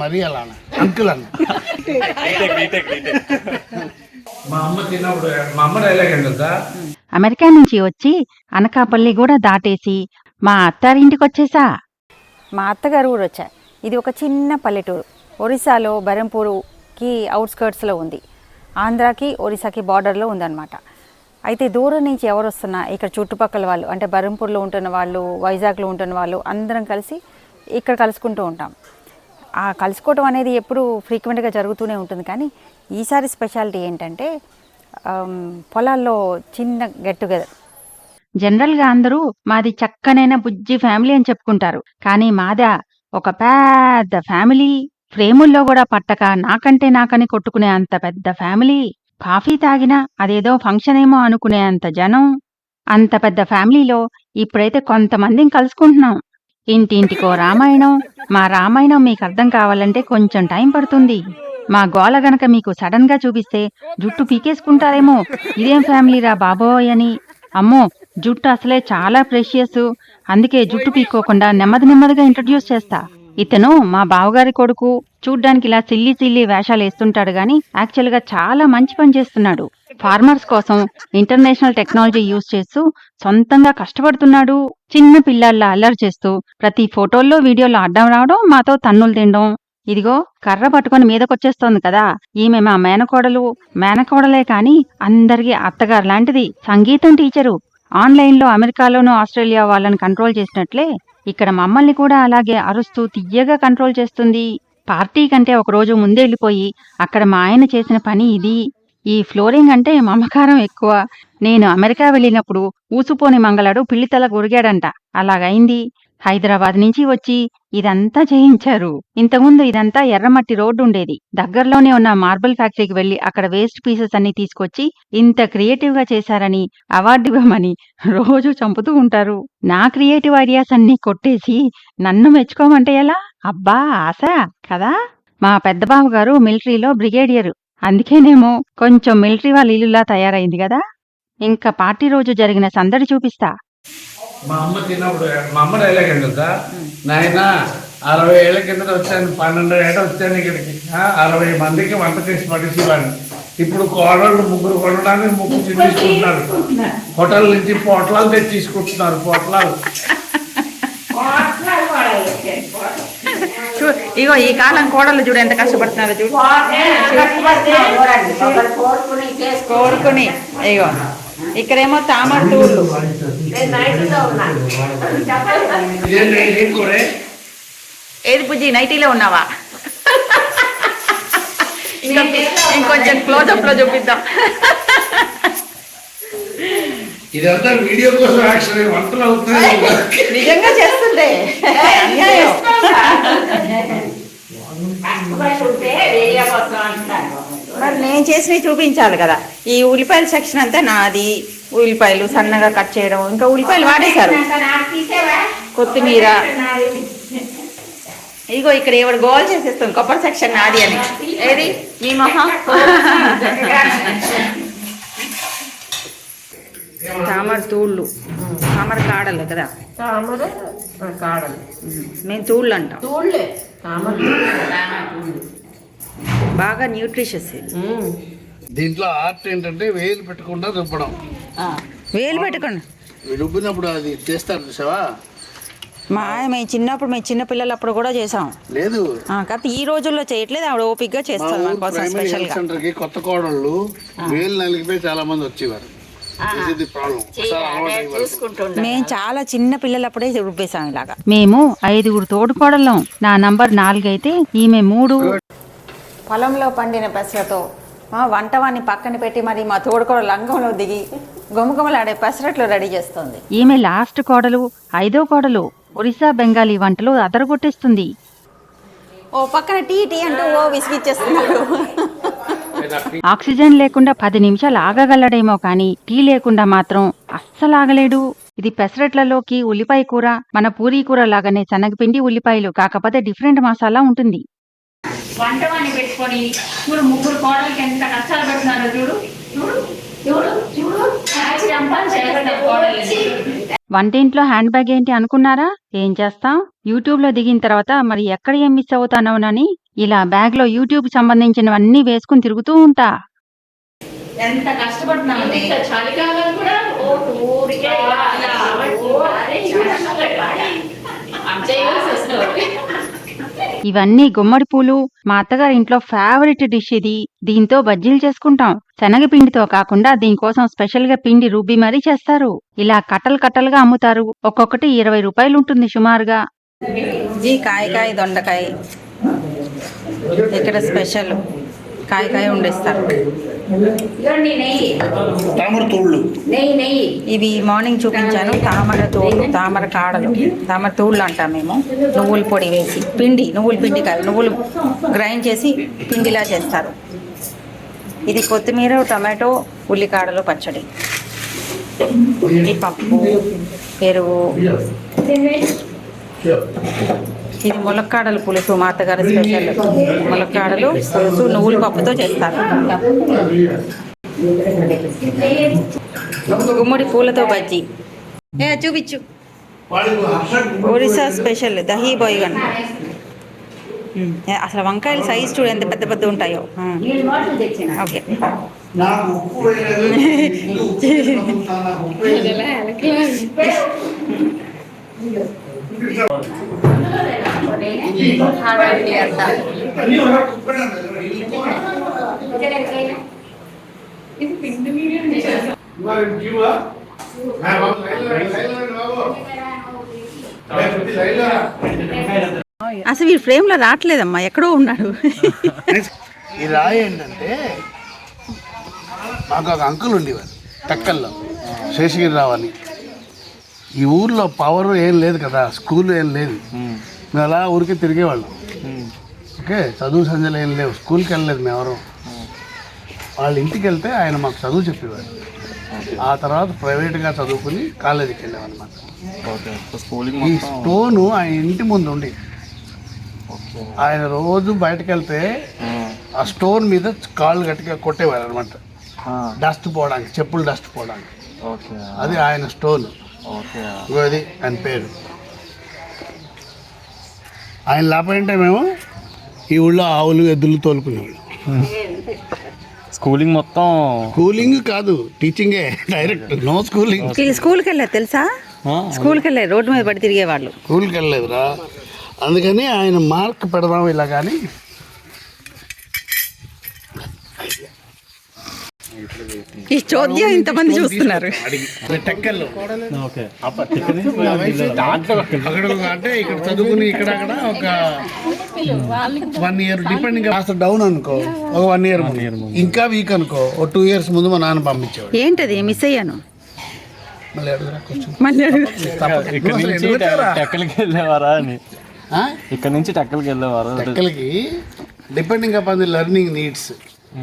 మరీ అలా. అంకుల్ అన్న మా అమ్మ తిన్నప్పుడు మా అమ్మ డైలాగ్ ఏంటి తెలుసా అమెరికా నుంచి వచ్చి అనకాపల్లి కూడా దాటేసి మా అత్తారింటికి వచ్చేసా? మా అత్తగారు కూడా వచ్చారు ఇది ఒక చిన్న పల్లెటూరు. ఒరిస్సాలో బెరంపూరుకి అవుట్స్కర్ట్స్లో ఉంది. ఆంధ్రాకి ఒరిస్సాకి బార్డర్లో ఉందన్నమాట. అయితే దూరం నుంచి ఎవరు వస్తున్నా ఇక్కడ చుట్టుపక్కల వాళ్ళు అంటే బరంపూర్లో ఉంటున్న వాళ్ళు వైజాగ్లో ఉంటున్న వాళ్ళు అందరం కలిసి ఇక్కడ కలుసుకుంటూ ఉంటాం. ఆ కలుసుకోవటం అనేది ఎప్పుడు ఫ్రీక్వెంట్గా జరుగుతూనే ఉంటుంది. కానీ ఈసారి స్పెషాలిటీ ఏంటంటే పొలాల్లో చిన్న గెట్ టుగెదర్. జనరల్గా అందరూ మాది చక్కనైన బుజ్జి ఫ్యామిలీ అని చెప్పుకుంటారు. కానీ మాదా ఒక పెద్ద ఫ్యామిలీ. ఫ్రేముల్లో కూడా పట్టక నాకంటే నాకని కొట్టుకునే అంత పెద్ద ఫ్యామిలీ. కాఫీ తాగినా అదేదో ఫంక్షన్ ఏమో అనుకునే అంత జనం అంత పెద్ద ఫ్యామిలీలో ఇప్పుడైతే కొంతమందిని కలుసుకుంటున్నాం. ఇంటింటికో రామాయణం మా రామాయణం మీకు అర్థం కావాలంటే కొంచెం టైం పడుతుంది. మా గోల గనక మీకు సడన్గా చూపిస్తే జుట్టు పీకేసుకుంటారేమో. ఇదేం ఫ్యామిలీరా బాబోయ్ అని. అమ్మో జుట్టు అసలే చాలా ప్రెషియస్ అందుకే జుట్టు పీక్కోకుండా నెమ్మది నెమ్మదిగా ఇంట్రడ్యూస్ చేస్తా. ఇతను మా బావగారి కొడుకు చూడ్డానికి ఇలా సిల్లి సిల్లి వేషాలు వేస్తుంటాడు గాని యాక్చువల్గా చాలా మంచి పని చేస్తున్నాడు. ఫార్మర్స్ కోసం ఇంటర్నేషనల్ టెక్నాలజీ యూజ్ చేస్తూ సొంతంగా కష్టపడుతున్నాడు. చిన్న పిల్లల్లా అల్లరి చేస్తూ ప్రతి ఫోటోల్లో వీడియోలో అడ్డం రావడం మాతో తన్నులు తినడం. ఇదిగో కర్ర పట్టుకొని మీదకొచ్చేస్తోంది కదా. ఈమె మా మేనకోడలు. మేనకోడలే కాని అందరికీ అత్తగారు లాంటిది. సంగీతం టీచరు ఆన్లైన్లో అమెరికాలోనూ ఆస్ట్రేలియా వాళ్ళని కంట్రోల్ చేసినట్లే ఇక్కడ మమ్మల్ని కూడా అలాగే అరుస్తూ తియ్యగా కంట్రోల్ చేస్తుంది. పార్టీ కంటే ఒక రోజు ముందే వెళ్ళిపోయి అక్కడ మా ఆయన చేసిన పని ఇది. ఈ ఫ్లోరింగ్ అంటే మమకారం ఎక్కువ. నేను అమెరికా వెళ్ళినప్పుడు ఊసుపోని మంగళాడు పిల్లితల గురిగాడంట అలాగైంది. హైదరాబాద్ నుంచి వచ్చి ఇదంతా చేయించారు. ఇంతకుముందు ఇదంతా ఎర్రమట్టి రోడ్డు ఉండేది. దగ్గరలోనే ఉన్న మార్బుల్ ఫ్యాక్టరీకి వెళ్ళి అక్కడ వేస్ట్ పీసెస్ అన్ని తీసుకొచ్చి ఇంత క్రియేటివ్గా చేశారని అవార్డు ఇవ్వమని రోజు చంపుతూ ఉంటారు. నా క్రియేటివ్ ఐడియాస్ అన్ని కొట్టేసి నన్ను మెచ్చుకోమంటే ఎలా? అబ్బా ఆశ కదా? మా పెద్ద బావ గారు మిలిటరీలో బ్రిగేడియర్. అందుకేనేమో కొంచెం మిలిటరీ వాళ్ళ ఇల్లులా తయారైంది కదా? ఇంకా పార్టీ రోజు జరిగిన సందడి చూపిస్తా. మా అమ్మ తిన్నప్పుడు మా అమ్మ డైలాగ్ ఏంటి నాయన అరవై ఏళ్ళ కింద వచ్చాను పన్నెండు ఏళ్ళ వచ్చాను ఇక్కడికి. అరవై మందికి వంట చేసి పడేసేవాడిని ఇప్పుడు కోడళ్ళు ముగ్గురు కొనడానికి ముగ్గురు తీసుకుంటున్నారు. హోటల్ నుంచి పొట్లాలు తెచ్చి తీసుకుంటున్నారు పొట్లాలు ఇగో ఈ కాలం కోడలు చూడు ఎంత కష్టపడుతున్నారో చూడు. కోరుకుని ఇగో ఇక్కడేమో తామర కూరే ఏది బుజ్జి నైటీలో ఉన్నావా? ఇంకా ఇంకొంచెం క్లోజప్లో చూపిద్దాం. ఇదంతా వీడియో కోసం యాక్షన్ వంటలు అవుతున్నాయి. నిజంగా చేస్తుందే. అన్యాయం. మరి నేను చేసినవి చూపించాలి కదా. ఈ ఉల్లిపాయల సెక్షన్ అంతా నాది. ఉల్లిపాయలు సన్నగా కట్ చేయడం ఇంకా ఉల్లిపాయలు వాడేశారు. కొత్తిమీర. ఇగో ఇక్కడ ఎవడు గోల్ చేసేస్తాం కొబ్బరి సెక్షన్ నాది అని. ఏది? మీ మొహం? తామర తూళ్ళు. తామర కాడలు కదా? తామర కాడలు. మేము తూళ్ళు అంటాం. తూళ్ళే తామర బాగా న్యూట్రిషియస్ ఇది. దీంట్లో ఆర్ట్ ఏంటంటే వేలు పెట్టకుండా రుబ్బడం వేలు పెట్టుకోండి. రుబ్బినప్పుడు అది చేస్తారు చూసావా? మా ఆయన మేము చిన్నప్పుడు మేము చిన్న పిల్లలప్పుడు కూడా చేసాం. లేదు. కాకపోతే ఈ రోజుల్లో చేయట్లేదు ఆవిడ ఓపిక్గా మా చేస్తాం మన కోసం స్పెషల్ హెల్త్గా. సెంటర్కి కొత్త కోడళ్ళు వేలు నలిగిపోయి చాలా మంది వచ్చేవారు. మేము చాలా చిన్న పిల్లలప్పుడే రుబ్బేసాం ఇలాగా. మేము ఐదుగురు తోడుకోడళ్ళం నా నంబర్ నాలుగైతే ఈమె మూడు. పొలంలో పండిన పెసరతో ఆ, వంటవాన్ని పక్కన పెట్టి మరి మా తోడుకోడ లంగంలో దిగి గుమగుమలాడే పెసరట్లు రెడీ చేస్తుంది. ఈమె లాస్ట్ కోడలు ఐదో కోడలు ఒరిస్సా బెంగాలీ వంటలు అదరగొట్టేస్తుంది. ఓ పక్కన టీ టీ అంటూ ఓ విసిగిచ్చేస్తున్నాడు ఆక్సిజన్ లేకుండా పది నిమిషాలు ఆగగలడేమో కానీ టీ లేకుండా మాత్రం అస్సలు ఆగలేడు ఇది పెసరట్లలోకి ఉల్లిపాయ కూర మన పూరీ కూర లాగానే శనగపిండి ఉల్లిపాయలు కాకపోతే డిఫరెంట్ మసాలా ఉంటుంది. వంటవాణి పెట్టుకొని ముగ్గురు కోడలకి ఎంత కష్టాలు పెడుతున్నారో చూడు. చూడు. వంటింట్లో హ్యాండ్ బ్యాగ్ ఏంటి అనుకున్నారా? ఏం చేస్తాం? యూట్యూబ్లో దిగిన తర్వాత మరి ఎక్కడ ఏం మిస్ అవుతానోనని ఇలా బ్యాగ్లో యూట్యూబ్ సంబంధించినవన్నీ వేసుకుని తిరుగుతూ ఉంటా. ఎంత కష్టపడుతున్నామండి ఇంత చలికాలం కూడా ఓ ఊరికే ఇలా అలా అరే చేయాల్సి వస్తుంది ఇవన్నీ గుమ్మడి పూలు. మా అత్తగారి ఇంట్లో ఫేవరెట్ డిష్ ఇది. దీంతో బజ్జీలు చేసుకుంటాం. శనగపిండితో కాకుండా దీనికోసం స్పెషల్గా పిండి రుబ్బి మరీ చేస్తారు. ఇలా కట్టలు కట్టలుగా అమ్ముతారు. ఒక్కొక్కటి ఇరవై రూపాయలు ఉంటుంది సుమారుగా. కాయకాయ దొండకాయ. ఇక్కడ స్పెషల్ తోళ్ళు. నెయ్యి నెయ్యి. ఇవి మార్నింగ్ చూపించాను. తామర తోడు తామర కాడలు. తామర తూళ్ళు అంటాం మేము. నువ్వుల పొడి వేసి పిండి నువ్వుల పిండి కాదు నువ్వులు గ్రైండ్ చేసి పిండిలా చేస్తారు. ఇది కొత్తిమీర టమాటో ఉల్లికాడలు పచ్చడి. ఇది పప్పు పెరుగు. ఇది ములక్కాడలు పులుసు మా అత్తగారి స్పెషల్. ములక్కాడలు పులుసు నువ్వుల పప్పుతో చేస్తారు. గుమ్మడి పూలతో బజ్జీ. ఏ చూపించు. ఒరిస్సా స్పెషల్ దహీ బొయ్గన్. అసలు వంకాయల సైజ్ చూడు ఎంత పెద్ద పెద్ద ఉంటాయో. ఓకే. నాకు ఉప్పు వేయలేదు. నాకు అసలు ఈ ఫ్రేమ్లో రావట్లేదమ్మా ఎక్కడో ఉన్నాడు ఈ రాయి ఏంటంటే మాకు ఒక అంకుల్ ఉండేవారు టక్కల్లో శేషగిరిరావు రావాలి ఈ ఊర్లో పవర్ ఏం లేదు కదా స్కూల్ ఏం లేదు. మేము అలా ఊరికే తిరిగేవాళ్ళం. ఓకే చదువు సంజలు ఏం లేవు. స్కూల్కి వెళ్ళలేదు మేము ఎవరు. వాళ్ళ ఇంటికి వెళ్తే ఆయన మాకు చదువు చెప్పేవారు. ఆ తర్వాత ప్రైవేట్గా చదువుకుని కాలేజీకి వెళ్ళామన్నమాట ఈ స్టోను ఆయన ఇంటి ముందు ఉండి. ఆయన రోజు బయటకు వెళ్తే ఆ. స్టోన్ మీద కాళ్ళు గట్టిగా కొట్టేవారు అనమాట డస్ట్ పోవడానికి చెప్పులు డస్ట్ పోవడానికి. అది ఆయన స్టోన్. ఆయన పేరు. ఆయన లేకపోయింటే మేము ఈ ఊళ్ళో ఆవులు ఎద్దులు తోలుకునేవాళ్ళు. స్కూలింగ్ మొత్తం కూలింగ్ కాదు టీచింగే డైరెక్ట్. No schooling. స్కూల్కి వెళ్ళారు తెలుసా? స్కూల్కి వెళ్ళారు రోడ్డు మీద పడి తిరిగేవాళ్ళు. స్కూల్కి వెళ్ళలేదురా. అందుకని ఆయన మార్క్ పెడదాం ఇలా కానీ ఈ చోద్యం ఇంతమంది చూస్తున్నారు. అంటే ఇక్కడ చదువుకుని ఇక్కడ అక్కడ ఒక వన్ ఇయర్ డిపెండింగ్ కాస్త డౌన్ అనుకో ఒక వన్ ఇయర్ ఇంకా వీక్ అనుకో ఒక టూ ఇయర్స్ ముందు మా నాన్న పంపించేవాడు. ఏంటది? మిస్ అయ్యాను? టెక్కలకి వెళ్ళేవారా అని. ఆ? ఇక్కడ నుంచి టెక్కలకి వెళ్ళేవారు? టెక్కలకి depending upon the learning needs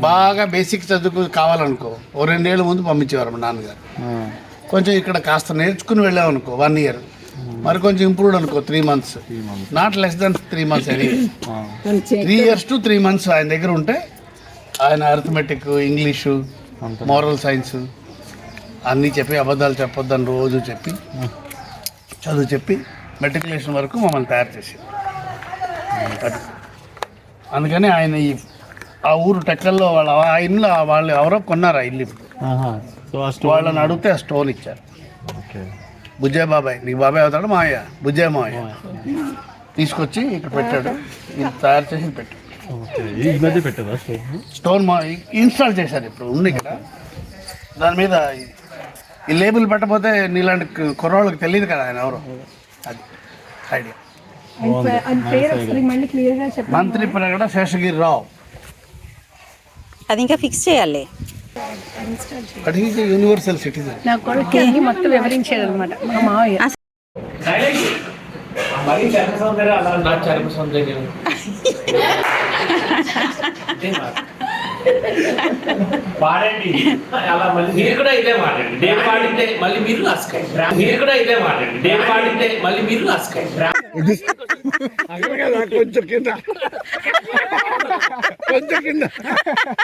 బాగా బేసిక్ చదువుకు కావాలనుకో ఓ రెండేళ్ళ ముందు పంపించేవారు మా నాన్నగారు. కొంచెం ఇక్కడ కాస్త నేర్చుకుని వెళ్ళామనుకో వన్ ఇయర్ మరి కొంచెం ఇంప్రూవ్డ్ అనుకో three months not less than three months అని three years to three months ఆయన దగ్గర ఉంటే ఆయన అరిథమెటిక్ ఇంగ్లీషు మోరల్ సైన్స్ అన్నీ చెప్పి అబద్ధాలు చెప్పొద్దని రోజు చెప్పి చదువు చెప్పి మెట్రికులేషన్ వరకు మమ్మల్ని తయారు చేసి అందుకని ఆయన ఈ ఆ ఊరు టెక్కల్లో వాళ్ళ ఆ ఇల్లు వాళ్ళు ఎవరో కొన్నారు ఆ ఇల్లు వాళ్ళని అడిగితే ఆ స్టోన్ ఇచ్చారు. బుజ్జయ్య బాబాయ్ నీకు బాబాయ్ అవుతాడు మావయ్య బుజ్జయ్య మావయ్య తీసుకొచ్చి ఇక్కడ పెట్టాడు. ఇది తయారు చేసి పెట్టాడు. స్టోన్? మా ఇన్స్టాల్ చేశారు ఇప్పుడు ఉంది ఇక్కడ. దాని మీద ఈ- లేబుల్ పెట్టకపోతే నీలాంటి కుర్రాళ్ళకి తెలియదు కదా ఆయన ఎవరు. అది ఐడియా. మంత్రి ప్రగడ శేషగిరి రావు. అది ఇంకా ఫిక్స్ చేయాలి. యూనివర్సల్ సిటిజన్ మరి చర్మ సౌందర్యం అలా నా చర్మ సౌందర్యం పాడండి. అలా మళ్ళీ మీరు కూడా ఇదే మాట్లాడండి. నేను పాడితే మళ్ళీ మీరు అస్కాయ్ మీరు కూడా ఇదే మాట్లాడండి. నేను పాడితే మళ్ళీ మీరు అస్కాయ్ కొంచెం కింద. కొంచెం కింద.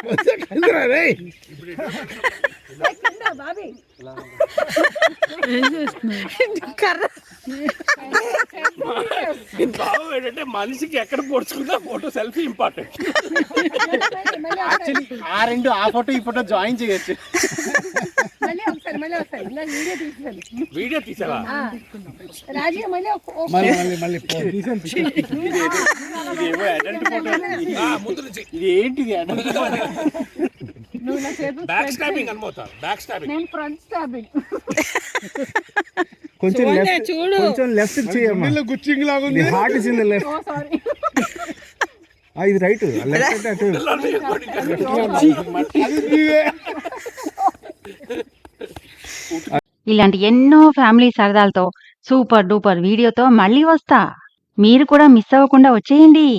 కొంచెం కింద రే బాబు ఏంటంటే మనిషికి ఎక్కడ పొడుచుకున్నా ఫోటో సెల్ఫీ ఇంపార్టెంట్. ఆ రెండు ఆ ఫోటో ఈ ఫోటో జాయిన్ చేయొచ్చు. వీడియో తీసావా? మళ్ళీ మళ్ళీ మళ్ళీ పో. ఇదేమో అడల్ట్ ఫోటో ఆ, ముందు నుంచి. ఇది ఏంటిది అడల్ట్ బ్యాక్ స్టాపింగ్ అనుమోతా బ్యాక్ స్టాపింగ్ కొంచెం లెఫ్ట్ కొంచెం లెఫ్ట్ చేయమ్మా. గుండెల్లో గుచ్చింగ్ లాగా ఉంది heart is in the left ఇది రైట్ లెఫ్ట్ అంటే. ఇలాంటి ఎన్నో ఫ్యామిలీ సరదాలతో సూపర్ డూపర్ వీడియోతో మళ్ళీ వస్తా. మీరు కూడా మిస్ అవ్వకుండా వచ్చేయండి.